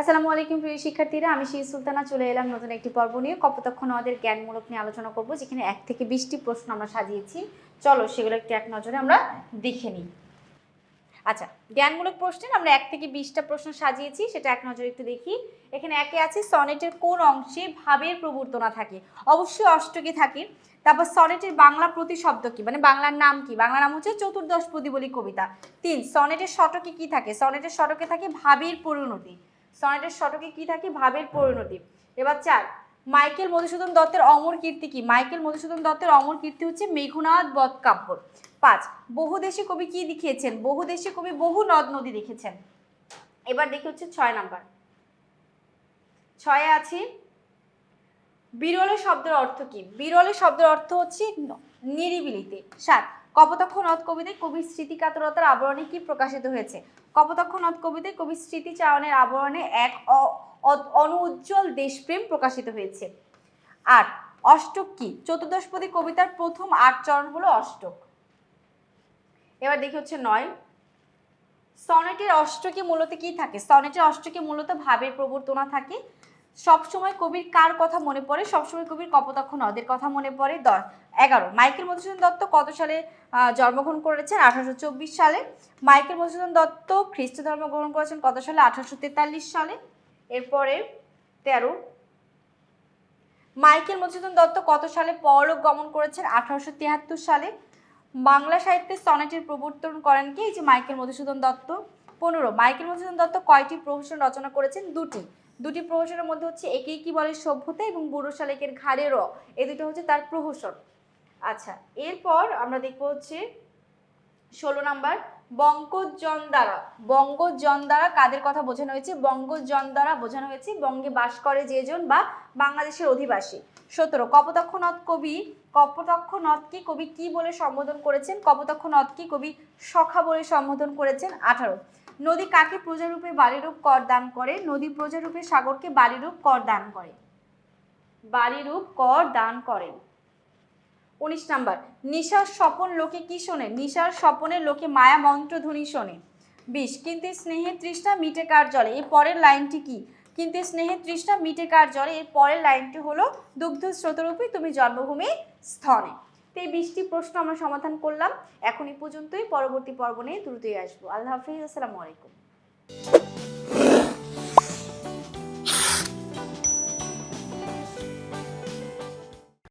আসসালামু আলাইকুম প্রিয় শিক্ষার্থীরা, আমি শ্রী সুলতানা, চলে এলাম নতুন একটি পর্ব নিয়ে। কপোতাক্ষ নদের জ্ঞানমূলক নিয়ে আলোচনা করব, যেখানে এক থেকে বিশটি প্রশ্ন আমরা সাজিয়েছি। চলো সেগুলো একটু এক নজরে আমরা দেখে নিই। আচ্ছা জ্ঞানমূলক প্রশ্নের আমরা এক থেকে বিশটা প্রশ্ন সাজিয়েছি, সেটা এক নজরে একটু দেখি। এখানে একে আছে, সনেটের কোন অংশে ভাবের প্রবর্তনা থাকে? অবশ্যই অষ্টকে থাকে। তারপর সনেটের বাংলা প্রতিশব্দ কি? মানে বাংলার নাম কি? বাংলা নাম হচ্ছে চতুর্দশপদী বলি কবিতা। তিন, সনেটের শটকে কি থাকে? সনেটের শটকে থাকে ভাবের পরিণতি। সনেটের শতকে কি থাকে? ভাবের পরিণতি। এবার চার, মাইকেল মধুসূদন দত্তের অমর কীর্তি কি? মাইকেল মধুসূদন দত্তের অমর কীর্তি হচ্ছে মেঘনাদ বধ কাব্য। পাঁচ বহুদেশী কবি কি লিখিয়েছেন বহুদেশী কবি বহু নদ নদী লিখেছেন এবার দেখি হচ্ছে ছয় নাম্বার। ছয়ে আছে, বিরলে শব্দের অর্থ কি? বিরলে শব্দের অর্থ হচ্ছে নিরিবিলিতে। সাত কপোতাক্ষ নদ কবিতায় কবির স্মৃতিকাতরতার আবরণে কি প্রকাশিত হয়েছে? কপোতাক্ষ নদ কবিতায় কবির স্মৃতিচারণের আবরণে এক অনুজ্জ্বল দেশপ্রেম প্রকাশিত হয়েছে। আট অষ্টক কি? চতুর্দশপদী কবিতার প্রথম আট চরণ হলো অষ্টক। এবার দেখি হচ্ছে নয়। সনেটের অষ্টকে মূলত কি থাকে? সনেটের অষ্টকে মূলত ভাবের প্রবর্তনা থাকে। সবসময় কবির কার কথা মনে পড়ে? সবসময় কবির কপোতাক্ষ নদের কথা মনে পড়ে। দশ, এগারো, মাইকেল মধুসূদন দত্ত কত সালে জন্মগ্রহণ করেছেন? আঠারোশো চব্বিশ সালে। মাইকেল মধুসূদন দত্ত খ্রিস্ট ধর্ম গ্রহণ করেছেন কত সালে? আঠারোশো তেতাল্লিশ সালে। এরপরে তেরো। মাইকেল মধুসূদন দত্ত কত সালে পরলোক গমন করেছেন? আঠারোশো তিয়াত্তর সালে। বাংলা সাহিত্যে সনেটের প্রবর্তন করেন কি? এই যে মাইকেল মধুসূদন দত্ত। পনেরো, মাইকেল মধুসূদন দত্ত কয়টি প্রহসন রচনা করেছেন? দুটি। দুটি প্রহসনের মধ্যে হচ্ছে একে কি বলে সভ্যতা এবং বুড়ো শালিকের ঘাড়ে র এই দুটো হচ্ছে তার প্রহসন। আচ্ছা এরপর আমরা দেখব হচ্ছে ষোলো নাম্বার বঙ্গজন দ্বারা বঙ্গজন দ্বারা কাদের কথা বোঝানো হয়েছে? বঙ্গজন দ্বারা বোঝানো হয়েছে বঙ্গে বাস করে যেজন বা বাংলাদেশের অধিবাসী। সতেরো কপোতাক্ষ নদ কবি কপোতাক্ষ নদকে কবি কি বলে সম্বোধন করেছেন? কপোতাক্ষ নদকে কবি সখা বলে সম্বোধন করেছেন? আঠারো নদী কাকে প্রজারূপে বালিরূপ কর দান করে? নদী প্রজারূপে সাগরকে বালিরূপ কর দান করে। বালিরূপ কর দান করেন উনিশ নাম্বার, নিশার স্বপন লোকে কি শোনে? নিশার স্বপনের লোকে মায়া মন্ত্রধ্বনি শোনে। বিশ, কিন্তু স্নেহের তৃষ্ণা মিটে কার জলে? এর পরের লাইনটি কি? কিন্তু স্নেহের তৃষ্ণা মিটে কার জলে? এর পরের লাইনটি হলো, দুগ্ধ স্রোতরূপী তুমি জন্মভূমি স্থনে। তো এই বিশটি প্রশ্ন আমরা সমাধান করলাম। এখন এই পর্যন্তই। পরবর্তী পর্ব নিয়ে দ্রুতই আসব। আল্লাহ হাফিজ। আসসালামু আলাইকুম।